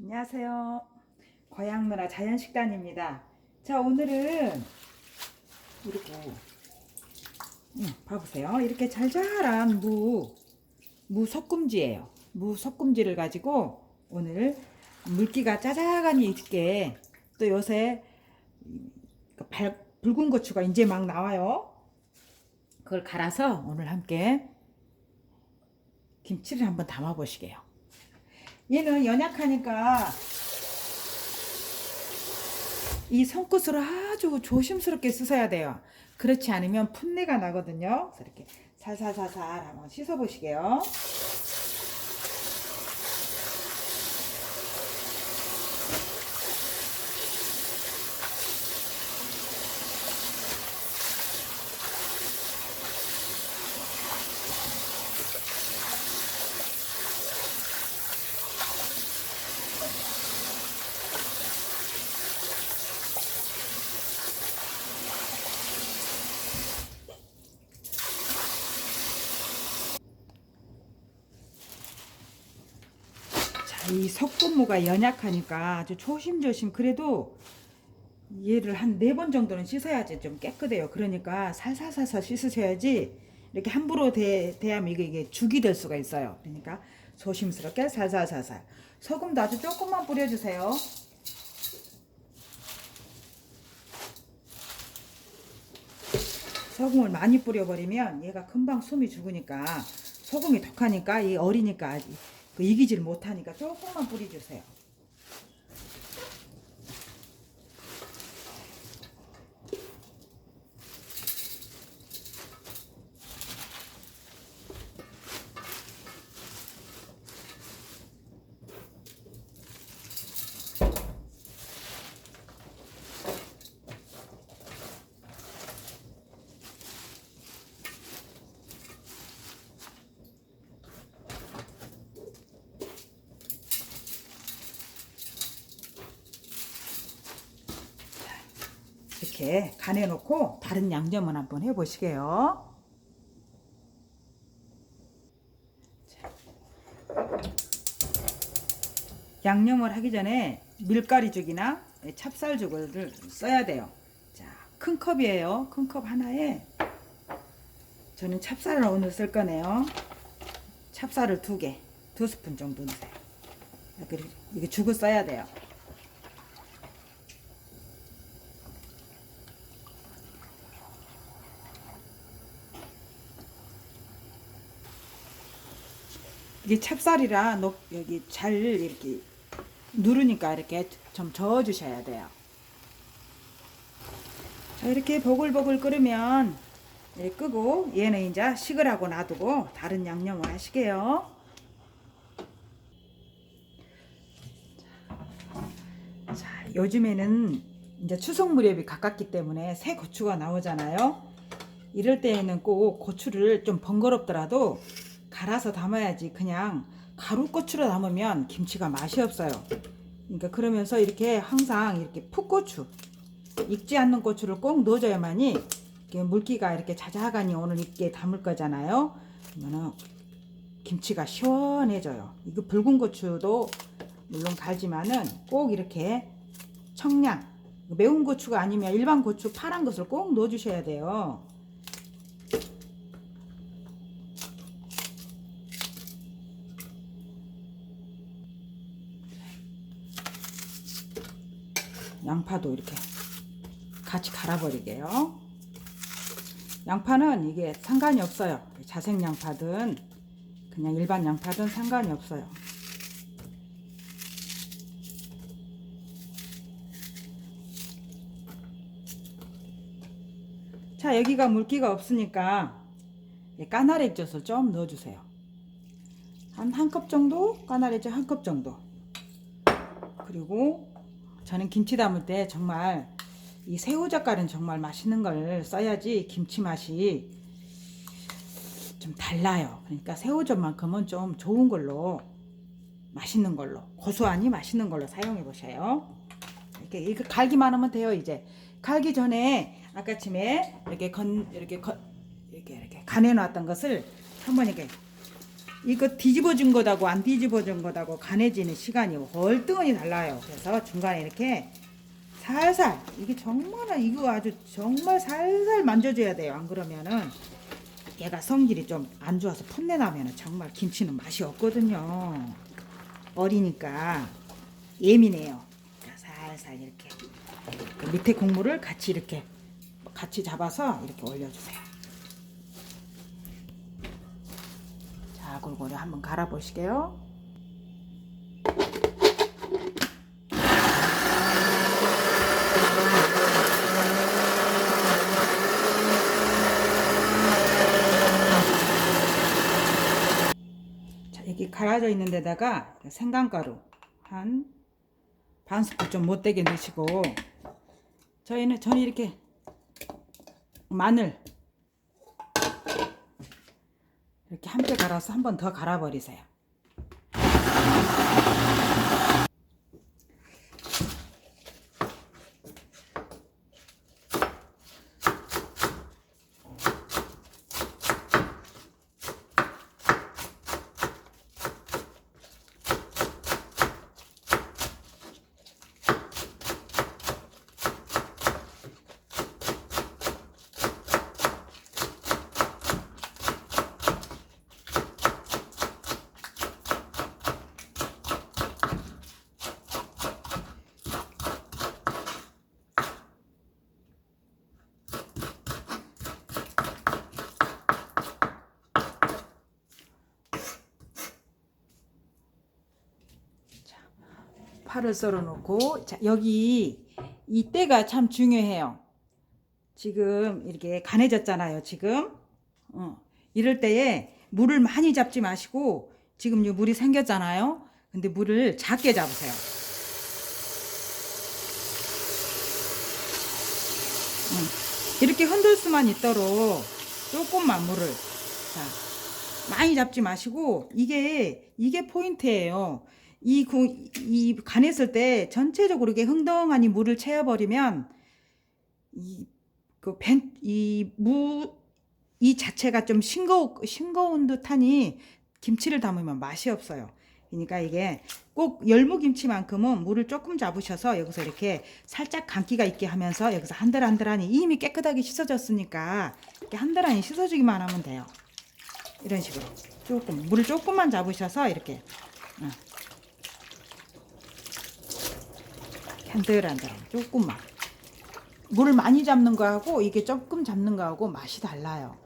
안녕하세요. 고향문화 자연식단입니다. 자, 오늘은 이렇게 음, 봐보세요. 이렇게 잘 자란 무, 무 섞음지예요. 무 섞음지를 가지고 오늘 물기가 짜자하니 있게 또 요새 그 발- 붉은 고추가 이제 막 나와요. 그걸 갈아서 오늘 함께 김치를 한번 담아 보시게요. 얘는 연약하니까 이 손끝으로 아주 조심스럽게 씻어야 돼요. 그렇지 않으면 풋내가 나거든요. 그래서 이렇게 살살살살 한번 씻어 보시게요. 이 석분무가 연약하니까 아주 조심조심 그래도 얘를 한 네 번 정도는 씻어야지 좀 깨끗해요. 그러니까 살살살살 씻으셔야지 이렇게 함부로 대, 대하면 이게, 죽이 될 수가 있어요. 그러니까 조심스럽게 살살살살. 소금도 아주 조금만 뿌려주세요. 소금을 많이 뿌려버리면 얘가 금방 숨이 죽으니까 소금이 독하니까 이 어리니까 그 이기질 못하니까 조금만 뿌려주세요. 이렇게 간해 놓고 다른 양념을 한번 해보시게요. 자. 양념을 하기 전에 밀가리죽이나 찹쌀죽을 써야 돼요. 자, 큰 컵이에요. 큰 컵 하나에 저는 찹쌀을 오늘 쓸 거네요. 찹쌀을 두 개, 두 스푼 정도 넣으세요. 이게 죽을 써야 돼요. 이게 찹쌀이라 녹 여기 잘 이렇게 누르니까 이렇게 좀 저어 주셔야 돼요. 자, 이렇게 보글보글 끓으면 이렇게 끄고 얘는 이제 식으라고 놔두고 다른 양념을 하시게요. 자, 요즘에는 이제 추석 무렵이 가깝기 때문에 새 고추가 나오잖아요. 이럴 때에는 꼭 고추를 좀 번거롭더라도 갈아서 담아야지 그냥 가루 고추로 담으면 김치가 맛이 없어요. 그러니까 그러면서 이렇게 항상 이렇게 풋고추 익지 않는 고추를 꼭 넣어줘야만이 이렇게 물기가 이렇게 자작하니 오늘 익게 담을 거잖아요. 그러면은 김치가 시원해져요. 이거 붉은 고추도 물론 갈지만은 꼭 이렇게 청양 매운 고추가 아니면 일반 고추 파란 것을 꼭 넣어주셔야 돼요. 양파도 이렇게 같이 갈아버리게요. 양파는 이게 상관이 없어요. 자색 양파든 그냥 일반 양파든 상관이 없어요. 자, 여기가 물기가 없으니까 까나리젓을 좀 넣어주세요. 한 한 컵 정도? 까나리젓 한 컵 정도. 그리고 저는 김치 담을 때 정말 이 새우 젓갈은 정말 맛있는 걸 써야지 김치 맛이 좀 달라요. 그러니까 새우젓만큼은 좀 좋은 걸로 맛있는 걸로 고소하니 맛있는 걸로 사용해 보셔요. 이렇게 이렇게 갈기만 하면 돼요. 이제 갈기 전에 아까쯤에 이렇게 건 이렇게 건 이렇게 이렇게 간해 놨던 것을 한번 이렇게 이거 뒤집어진 거다고 안 뒤집어진 거다고 간해지는 시간이 월등히 달라요. 그래서 중간에 이렇게 살살 이게 정말 이거 아주 정말 살살 만져줘야 돼요. 안 그러면은 얘가 성질이 좀 안 좋아서 풋내 나면은 정말 김치는 맛이 없거든요. 어리니까 예민해요. 살살 이렇게 그 밑에 국물을 같이 이렇게 같이 잡아서 이렇게 올려주세요. 자, 골고루 한번 갈아 보시게요. 자, 여기 갈아져 있는 데다가 생강가루 한 반 스푼 좀 못되게 넣으시고 저희는 저는 이렇게 마늘 이렇게 함께 갈아서 한 번 더 갈아버리세요. 파를 썰어 놓고 자 여기 이 때가 참 중요해요. 지금 이렇게 간해졌잖아요. 지금 어, 이럴 때에 물을 많이 잡지 마시고 지금 이 물이 생겼잖아요. 근데 물을 작게 잡으세요. 응. 이렇게 흔들 수만 있도록 조금만 물을 자 많이 잡지 마시고 이게 이게 포인트예요. 이, 구, 이 간했을 때 전체적으로 이렇게 흥덩하니 물을 채워버리면 이, 그 벤, 이 무, 이 자체가 좀 싱거우, 싱거운 듯하니 김치를 담으면 맛이 없어요. 그러니까 이게 꼭 열무김치만큼은 물을 조금 잡으셔서 여기서 이렇게 살짝 감기가 있게 하면서 여기서 한들한들하니 이미 깨끗하게 씻어졌으니까 이렇게 한들하니 씻어주기만 하면 돼요. 이런 식으로 조금 물을 조금만 잡으셔서 이렇게 응. 한들한들 조금만 물을 많이 잡는 거하고 이게 조금 잡는 거하고 맛이 달라요.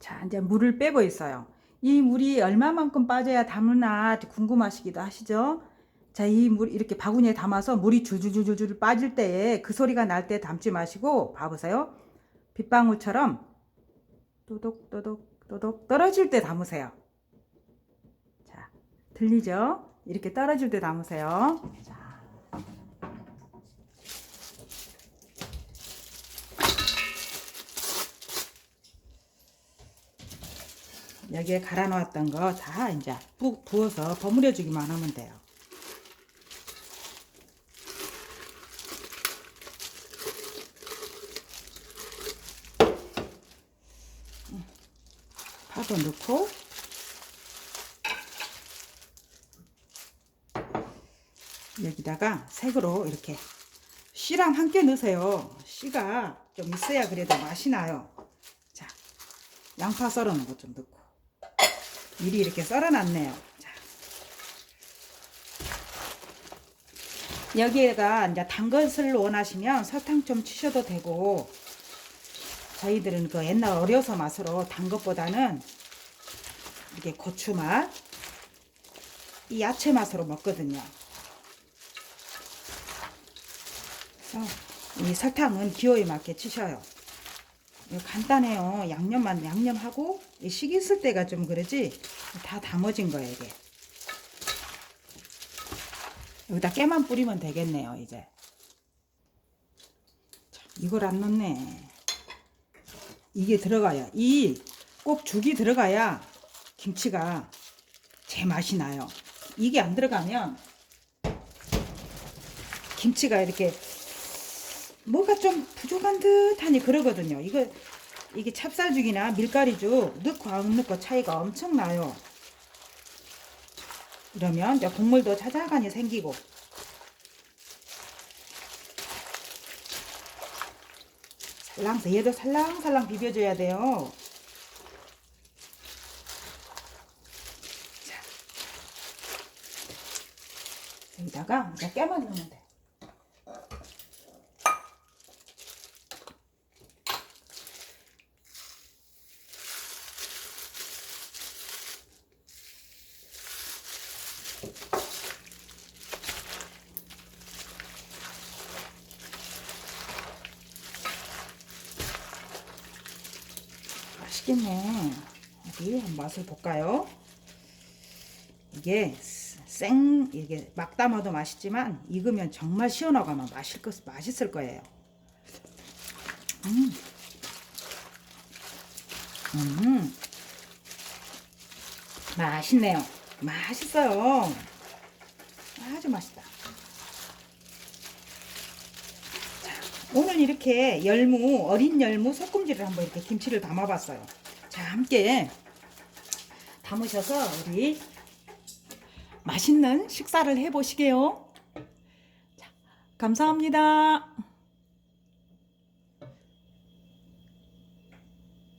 자, 이제 물을 빼고 있어요. 이 물이 얼마만큼 빠져야 담으나 궁금하시기도 하시죠? 자, 이 물 이렇게 바구니에 담아서 물이 줄줄줄줄 빠질 때에 그 소리가 날 때 담지 마시고 봐보세요. 빗방울처럼 또독또독 또독 떨어질 때 담으세요. 자, 들리죠? 이렇게 떨어질 때 담으세요. 자. 여기에 갈아 놓았던 거 다 이제 푹 부어서 버무려 주기만 하면 돼요. 파도 넣고 여기다가 색으로 이렇게 씨랑 함께 넣으세요. 씨가 좀 있어야 그래도 맛이 나요. 자, 양파 썰어 놓은 거좀 넣고 미리 이렇게 썰어 놨네요. 자. 여기에가 이제 단 것을 원하시면 설탕 좀 치셔도 되고 저희들은 그 옛날 어려서 맛으로 단 것보다는 이렇게 고추 맛, 이 야채 맛으로 먹거든요. 그래서 이 설탕은 기호에 맞게 치셔요. 간단해요. 양념만 양념하고 이식 있을 때가 좀 그러지 다 담아진 거예요 이게. 여기다 깨만 뿌리면 되겠네요 이제. 참, 이걸 안 넣네. 이게 들어가야 이 꼭 죽이 들어가야 김치가 제 맛이 나요. 이게 안 들어가면 김치가 이렇게 뭐가 좀 부족한 듯하니 그러거든요. 이거 이게 찹쌀죽이나 밀가리죽 넣고 안 넣고 차이가 엄청 나요. 이러면 이제 국물도 자작하니 생기고 살랑 얘도 살랑살랑 비벼줘야 돼요. 자, 여기다가 이제 깨만 넣으면 돼. 맛있겠네. 한 맛을 볼까요? 이게 생 이게 막 담아도 맛있지만 익으면 정말 시원하고 아마 맛있을 거 맛있을 거예요. 음, 음, 맛있네요. 맛있어요. 아주 맛있다. 오늘 이렇게 열무, 어린 열무 소금지를 한번 이렇게 김치를 담아봤어요. 자, 함께 담으셔서 우리 맛있는 식사를 해보시게요. 자, 감사합니다.